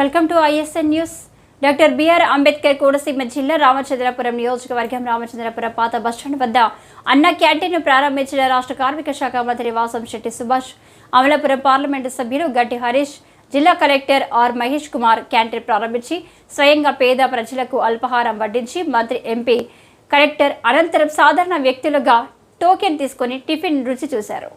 Welcome to ISN news. Doctor BR Ambedkar Konaseema జిల్లా రామచంద్రపురం నియోజకవర్గం రామచంద్రపురం పాత బస్టాండ్ వద్ద అన్న క్యాంటీన్ను ప్రారంభించిన రాష్ట్ర కార్మిక శాఖ మంత్రి వాసం శెట్టి సుభాష్ అమలాపురం పార్లమెంటు సభ్యులు గట్టి హరీష్ జిల్లా collector R Mahesh Kumar canteen ప్రారంభించి స్వయంగా పేద ప్రజలకు అల్పాహారం వడ్డించి మంత్రి ఎంపీ కలెక్టర్ అనంతరం సాధారణ వ్యక్తులుగా టోకెన్ తీసుకొని టిఫిన్ రుచి చూశారు.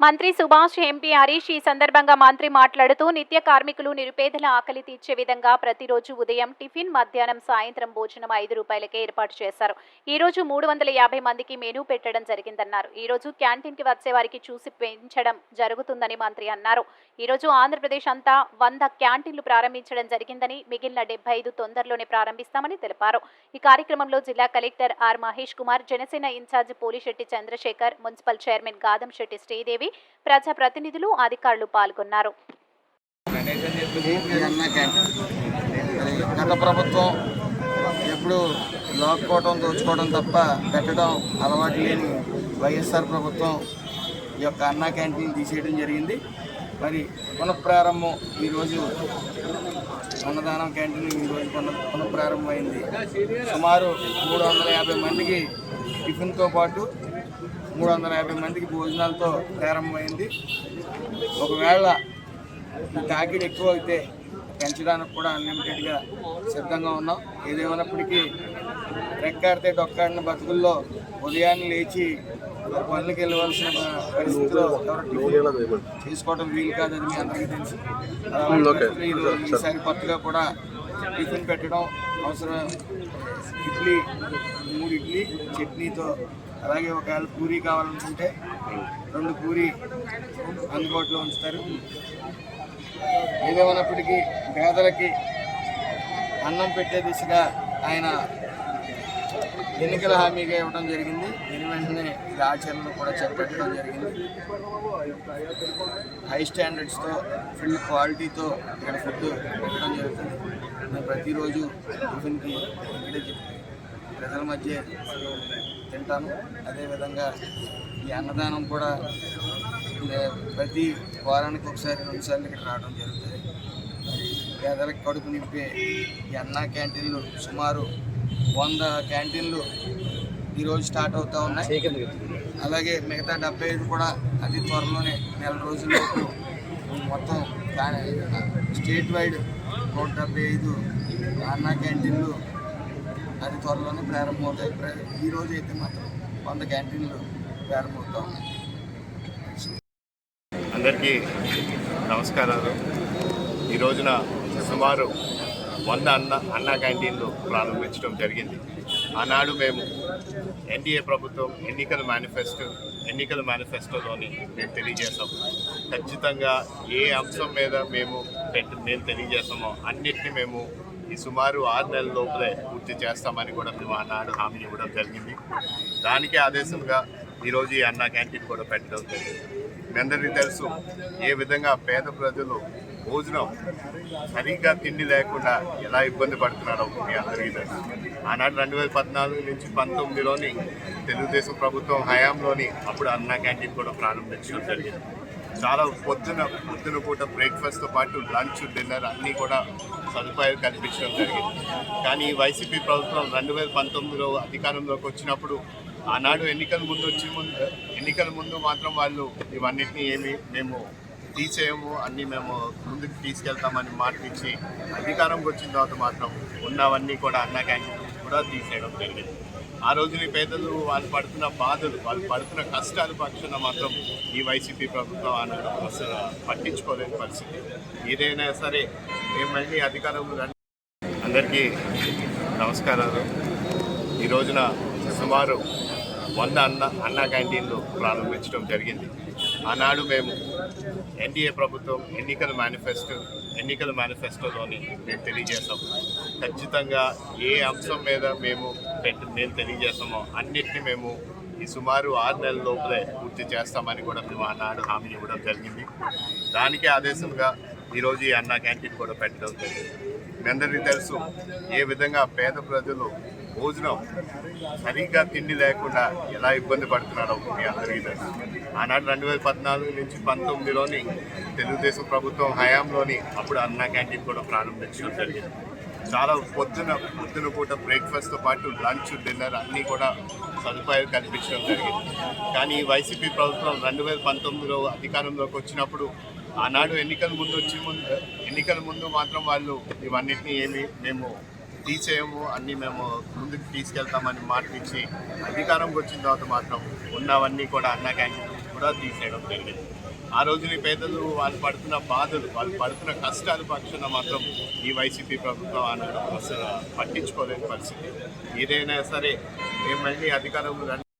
మంత్రి సుభాష్ ఎంపీ హరీష్ ఈ సందర్భంగా మంత్రి మాట్లాడుతూ నిత్య కార్మికులు నిరుపేదల ఆకలి తీర్చే విధంగా ప్రతిరోజు ఉదయం టిఫిన్ మధ్యాహ్నం సాయంత్రం భోజనం ఐదు రూపాయలకే ఏర్పాటు చేశారు. ఈ రోజు మూడు వందల యాభై మందికి మెనూ పెట్టడం జరిగిందన్నారు. ఈ రోజు క్యాంటీన్కి వచ్చే వారికి చూసి పెంచడం జరుగుతుందని మంత్రి అన్నారు. ఈ రోజు ఆంధ్రప్రదేశ్ అంతా వంద క్యాంటీన్లు ప్రారంభించడం జరిగిందని మిగిలిన డెబ్బై ఐదు తొందరలోనే ప్రారంభిస్తామని తెలిపారు. ఈ కార్యక్రమంలో జిల్లా collector R Mahesh Kumar Janasena in charge Polisetti Chandrasekhar municipal chairman Gadam Setti Sridevi ప్రజా ప్రతినిధులు అధికారులు పాల్గొన్నారు. అన్న గత ప్రభుత్వం ఎప్పుడు లాక్కోవడం దోచుకోవడం తప్ప పెట్టడం అలవాటు లేని వైఎస్ఆర్ ప్రభుత్వం ఈ యొక్క అన్న క్యాంటీన్ తీసేయడం జరిగింది. మరి పునఃప్రారంభం ఈరోజు అన్నదానం క్యాంటీన్ ఈరోజు పునః పునఃప్రారంభమైంది. సుమారు మూడు వందల యాభై మందికి టిఫిన్తో పాటు మూడు వందల యాభై మందికి భోజనాలతో ప్రారంభమైంది. ఒకవేళ ఈ తాకిడి ఎక్కువ అయితే పెంచడానికి కూడా అన్లిమిటెడ్గా సిద్ధంగా ఉన్నాం. ఏదేమైనప్పటికీ రెక్కాడితే డొక్కాడిన బతుకుల్లో ఉదయాన్నే లేచి పనులకు వెళ్ళవలసిన పరిస్థితిలో చేసుకోవడం వీలు కాదు అది మీ అందరికీ తెలుసు. ఈరోజు ఈసారి కొత్తగా కూడా టిఫిన్ పెట్టడం అవసరం. ఇడ్లీ మూడు ఇడ్లీ చట్నీతో అలాగే ఒకవేళ పూరీ కావాలనుకుంటే రెండు పూరి అందుబాటులో ఉంచుతారు. ఏదేమైనప్పటికీ పేదలకి అన్నం పెట్టే దిశగా ఆయన ఎన్నికల హామీగా ఇవ్వడం జరిగింది. దీని వెంటనే ఇది ఆచరణలో కూడా చేపట్టడం జరిగింది. హై స్టాండర్డ్స్తో ఫుల్ క్వాలిటీతో ఇక్కడ ఫుడ్ పెట్టడం జరుగుతుంది. నేను ప్రతిరోజు టిఫిన్కి ఇక్కడే ప్రజల మధ్య తింటాను. అదేవిధంగా ఈ అన్నదానం కూడా ప్రతి వారానికి ఒకసారి రెండుసార్లు ఇక్కడ రావడం జరుగుతుంది. పేదలకు కడుపు నింపే ఈ అన్న క్యాంటీన్లు సుమారు వంద క్యాంటీన్లు ఈరోజు స్టార్ట్ అవుతూ ఉన్నాయి. అలాగే మిగతా డెబ్బై ఐదు కూడా అతి త్వరలోనే నెల రోజుల్లోపు మొత్తం స్టేట్ వైడ్ నూట డెబ్బై ఐదు అన్న క్యాంటీన్లు అది త్వరలోనే ప్రారంభమవుతాయి ప్ర- ఈ రోజు అయితే మాత్రం వంద క్యాంటీన్లు ప్రారంభమవుతా ఉన్నాయి. అందరికీ నమస్కారాలు. ఈ రోజున సుమారు వంద అన్న అన్న క్యాంటీన్లు ప్రారంభించడం జరిగింది. ఆనాడు మేము ఎన్డీఏ ప్రభుత్వం ఎన్నికల మేనిఫెస్టో ఎన్నికల మేనిఫెస్టోలోని మేము తెలియజేస్తాం ఖచ్చితంగా ఏ అంశం మీద మేము పెట్టి మేము తెలియజేస్తామో అన్నిటిని మేము ఈ సుమారు ఆరు నెలల లోపలే పూర్తి చేస్తామని కూడా మేము ఆనాడు హామీ ఇవ్వడం జరిగింది. దానికి ఆదేశంగా ఈరోజు ఈ అన్న క్యాంటీన్ కూడా పెట్టడం జరిగింది. మీ అందరికీ తెలుసు ఏ విధంగా పేద ప్రజలు భోజనం సరిగ్గా తిండి లేకుండా ఎలా ఇబ్బంది పడుతున్నారో మీ అందరికీ తెలుసు. ఆనాడు రెండు వేల పద్నాలుగు నుంచి పంతొమ్మిదిలోని తెలుగుదేశం ప్రభుత్వం హయాంలోని అప్పుడు అన్న క్యాంటీన్ కూడా ప్రారంభించడం జరిగింది. చాలా పొద్దున పొద్దున పూట బ్రేక్ఫాస్ట్తో పాటు లంచ్ డిన్నర్ అన్నీ కూడా సదుపాయాలు కల్పించడం జరిగింది. కానీ వైసీపీ ప్రభుత్వం రెండు వేల పంతొమ్మిదిలో అధికారంలోకి వచ్చినప్పుడు ఆనాడు ఎన్నికల ముందు వచ్చి ముందు ఎన్నికల ముందు మాత్రం వాళ్ళు ఇవన్నిటిని ఏమి మేము తీసేయము అన్నీ మేము ముందుకు తీసుకెళ్తామని మాట అధికారంకి వచ్చిన తర్వాత మాత్రం ఉన్నవన్నీ కూడా అన్న క్యాంటీన్ కూడా తీసేయడం జరిగింది. ఆ రోజుని పేదలు వాళ్ళు పడుతున్న బాధలు వాళ్ళు పడుతున్న కష్టాల పక్షాన మాత్రం ఈ వైసీపీ ప్రభుత్వం ఆనాడు అసలు పట్టించుకోలేని పరిస్థితి. ఏదైనా సరే మేము మళ్ళీ అధికారంలో అందరికీ నమస్కారాలు. ఈ రోజున సుమారు వంద అన్న అన్న క్యాంటీన్లు ప్రారంభించడం జరిగింది. ఆనాడు మేము ఎన్డీఏ ప్రభుత్వం ఎన్నికల మేనిఫెస్టో ఎన్నికల మేనిఫెస్టోలోని మేము తెలియజేస్తాం. ఖచ్చితంగా ఏ అంశం మీద మేము పెట్టి మేము తెలియజేస్తామో అన్నిటిని మేము ఈ సుమారు ఆరు నెలల లోపలే పూర్తి చేస్తామని కూడా మేము ఆనాడు హామీ ఇవ్వడం జరిగింది. దానికి ఆదేశంగా ఈరోజు ఈ అన్న క్యాంటీన్ కూడా పెట్టడం జరిగింది. మీ అందరికీ తెలుసు ఏ విధంగా పేద ప్రజలు భోజనం సరిగ్గా తిండి లేకుండా ఎలా ఇబ్బంది పడుతున్నారో మీ అందరికీ తెలుసు. ఆనాడు రెండు వేల పద్నాలుగు నుంచి పంతొమ్మిదిలోని తెలుగుదేశం ప్రభుత్వం హయాంలోని అప్పుడు అన్న క్యాంటీన్ కూడా ప్రారంభించడం జరిగింది. చాలా పొద్దున పొద్దున పూట బ్రేక్ఫాస్ట్తో పాటు లంచ్ డిన్నర్ అన్నీ కూడా సదుపాయాలు కల్పించడం జరిగింది. కానీ వైసీపీ ప్రభుత్వం రెండు వేల పంతొమ్మిదిలో అధికారంలోకి వచ్చినప్పుడు ఆనాడు ఎన్నికల ముందు వచ్చి ముందు ఎన్నికల ముందు మాత్రం వాళ్ళు ఇవన్నిటిని ఏమి మేము తీసేయము అన్నీ మేము ముందుకు తీసుకెళ్తామని మాట అధికారంకి వచ్చిన తర్వాత మాత్రం ఉన్నవన్నీ కూడా అన్న క్యాంటీన్ కూడా తీసేయడం జరిగింది. ఆ రోజుని పేదలు వాళ్ళు పడుతున్న బాధలు వాళ్ళు పడుతున్న కష్టాల పక్షాన మాత్రం ఈ వైసీపీ ప్రభుత్వం అనడం అసలు పట్టించుకోలేని పరిస్థితి. ఏదైనా సరే మేము మళ్ళీ అధికారంలో